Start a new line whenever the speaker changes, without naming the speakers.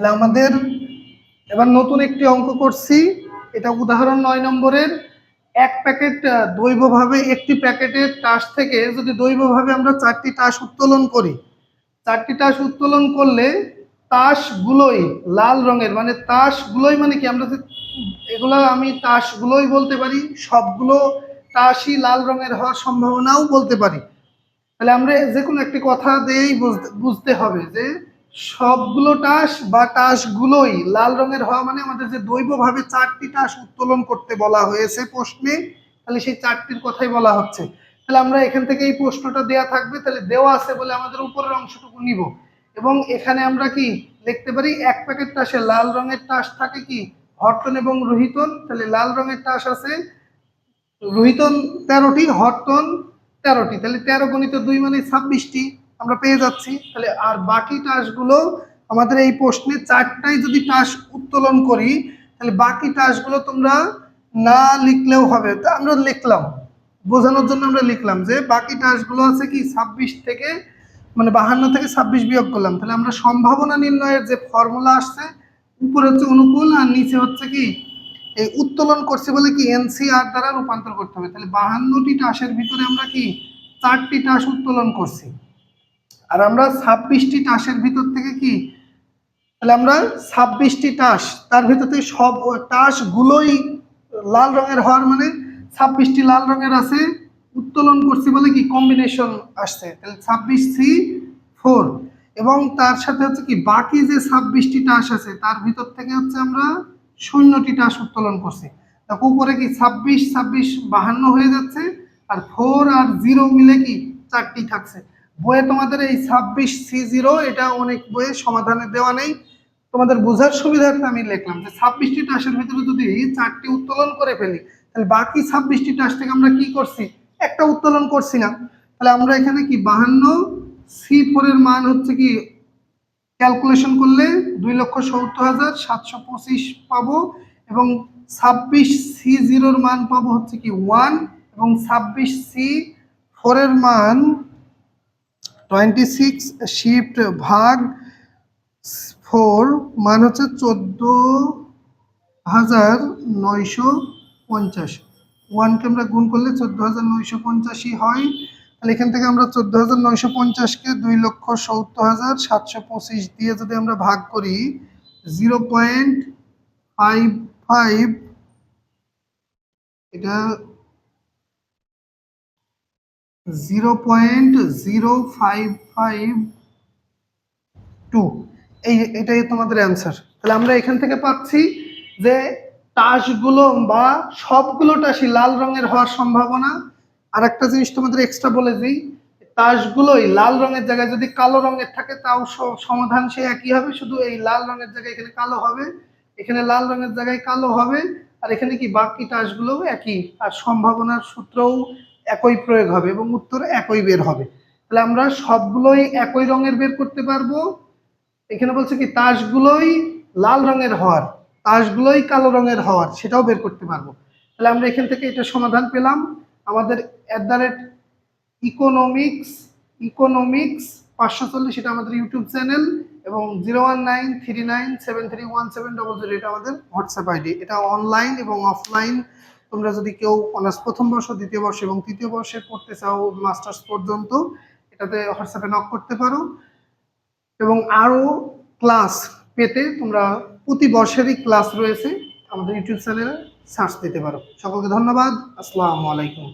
তাহলে আমাদের এবার নতুন একটি অঙ্ক করছি। এটা উদাহরণ নয় নম্বরের। এক প্যাকেট দৈবভাবে একটি প্যাকেটের টাস থেকে যদি দৈবভাবে আমরা চারটি টাস উত্তোলন করি, চারটি টাস উত্তোলন করলে তাসগুলোই লাল রঙের মানে তাসগুলোই মানে কি? আমরা এগুলো আমি তাসগুলোই বলতে পারি, সবগুলো তাসই লাল রঙের হওয়ার সম্ভাবনাও বলতে পারি। তাহলে আমরা যে কোনো একটি কথা দিয়েই বুঝতে হবে যে সবগুলো টাস বা টাসগুলোই লাল রঙের হওয়া মানে আমাদের যে দৈবভাবে চারটি টাস উত্তোলন করতে বলা হয়েছে প্রশ্নে, তাহলে সেই চারটির কথাই বলা হচ্ছে। তাহলে আমরা এখান থেকে এই প্রশ্নটা দেয়া থাকবে, তাহলে দেওয়া আছে বলে আমাদের উপরের অংশটুকু নিব। এবং এখানে আমরা কি লিখতে পারি, এক প্যাকেট টাসে লাল রঙের টাস থাকে কি? হরটন এবং রোহিতন, তাহলে লাল রঙের টাস আছে, রোহিতন তেরোটি হরটন তেরোটি, তাহলে তেরো গণিত দুই মানে ছাব্বিশটি। আমরা পেয়ে যাচ্ছি। তাহলে আর বাকি টাসগুলো আমাদের এই প্রশ্নে চারটাই যদি টাস উত্তোলন করি, তাহলে বাকি টাসগুলো তোমরা না লিখলেও হবে। তা আমরা লিখলাম। বোঝানোর জন্য আমরা লিখলাম যে বাকি টাসগুলো আছে কি ছাব্বিশ থেকে মানে বাহান্ন থেকে ছাব্বিশ বিয়োগ করলাম। তাহলে আমরা সম্ভাবনা নির্ণয়ের যে ফর্মুলা আসছে, উপরে হচ্ছে অনুকূল আর নিচে হচ্ছে কি? এই উত্তোলন করছে বলে কি এনসিআর দ্বারা রূপান্তর করতে হবে। তাহলে বাহান্নটি টাসের ভিতরে আমরা কি চারটি টাস উত্তোলন করছি? আর আমরা ছাব্বিশটি টাসের ভিতর থেকে কি? তাহলে আমরা ছাব্বিশটি টাস, তার ভিতর থেকে সব টাসগুলোই লাল রঙের হওয়ার মানে ছাব্বিশটি লাল রঙের আছে, উত্তোলন করছি বলে কি? কম্বিনেশন আসছে। তাহলে ছাব্বিশ সি ফোর। এবং তার সাথে হচ্ছে কি? বাকি যে ছাব্বিশটি টাস আছে, তার ভিতর থেকে হচ্ছে আমরা শূন্যটি টাস উত্তোলন করছি। দেখো, উপরে কি ছাব্বিশ ছাব্বিশ বাহান্ন হয়ে যাচ্ছে, আর ফোর আর জিরো মিলে কি? চারটি থাকছে। বইয়ে তোমাদের এই ছাব্বিশ সি জিরো, এটা অনেক বইয়ে সমাধানে দেওয়া নেই। তোমাদের বোঝার সুবিধার্থে আমি লিখলাম যে ছাব্বিশটি টাসের ভিতরে যদি চারটি উত্তোলন করে ফেলি, তাহলে বাকি ছাব্বিশটি টাস থেকে আমরা কি করছি? একটা উত্তোলন করছি না। তাহলে আমরা এখানে কি বাহান্ন, সি ফোরের মান হচ্ছে কি, ক্যালকুলেশন করলে দুই লক্ষ সত্তর হাজার সাতশো পঁচিশ পাবো এবং ছাব্বিশ সি জিরোর মান পাবো হচ্ছে কি ওয়ান এবং ছাব্বিশ সি ফোরের মান টোয়েন্টি সিক্স শিফট ভাগ ফোর মান হচ্ছে চোদ্দ হাজার নয়শো পঞ্চাশ। ওয়ানকে আমরা গুণ করলে চোদ্দ হাজার নয়শো পঞ্চাশই হয়। তাহলে এখান থেকে আমরা চোদ্দ হাজার নয়শো পঞ্চাশকে দুই লক্ষ সত্তর হাজার সাতশো পঁচিশ দিয়ে যদি আমরা ভাগ করি, জিরো পয়েন্ট ফাইভ ফাইভ, এটা zero point zero five five two এই, এটাই তোমাদের অ্যান্সার তাহলে আমরা এখান থেকে পাচ্ছি যে টাসগুলো বা সবগুলো টাসই লাল রঙের হওয়ার সম্ভাবনা। আর একটা জিনিস তোমাদের এক্সট্রা বলে দিই তাসগুলোই লাল রঙের জায়গায় যদি কালো রঙের থাকে, তাও সমাধান সে একই হবে, শুধু এই লাল রঙের জায়গায় এখানে কালো হবে, এখানে লাল রঙের জায়গায় কালো হবে, আর এখানে কি বাকি টাসগুলোও একই। আর সম্ভাবনার সূত্রও একই প্রয়োগ হবে এবং উত্তর একই বের হবে। তাহলে আমরা সবগুলোই একই রঙের বের করতে পারব। এখানে বলছে কি, তাসগুলোই লাল রঙের হওয়ার, তাসগুলোই কালো রঙের হওয়ার, সেটাও বের করতে পারব। তাহলে আমরা এখান থেকে এটা সমাধান পেলাম। আমাদের at the rate economics economics পাঁচশো চল্লিশ এটা আমাদের ইউটিউব চ্যানেল এবং zero one nine three nine seven three one seven double zero এটা আমাদের হোয়াটসঅ্যাপ আইডি এটা অনলাইন এবং অফলাইন তোমরা যদি কেউ অনার্স প্রথম বর্ষ, দ্বিতীয় বর্ষ এবং তৃতীয় বর্ষে পড়তে চাও মাস্টার্স পর্যন্ত, এটাতে হোয়াটসঅ্যাপে নক করতে পারো। এবং আরও ক্লাস পেতে তোমরা প্রতি বর্ষেরই ক্লাস রয়েছে আমাদের ইউটিউব চ্যানেলে, সার্চ দিতে পারো। সকলকে ধন্যবাদ। আসসালামু আলাইকুম।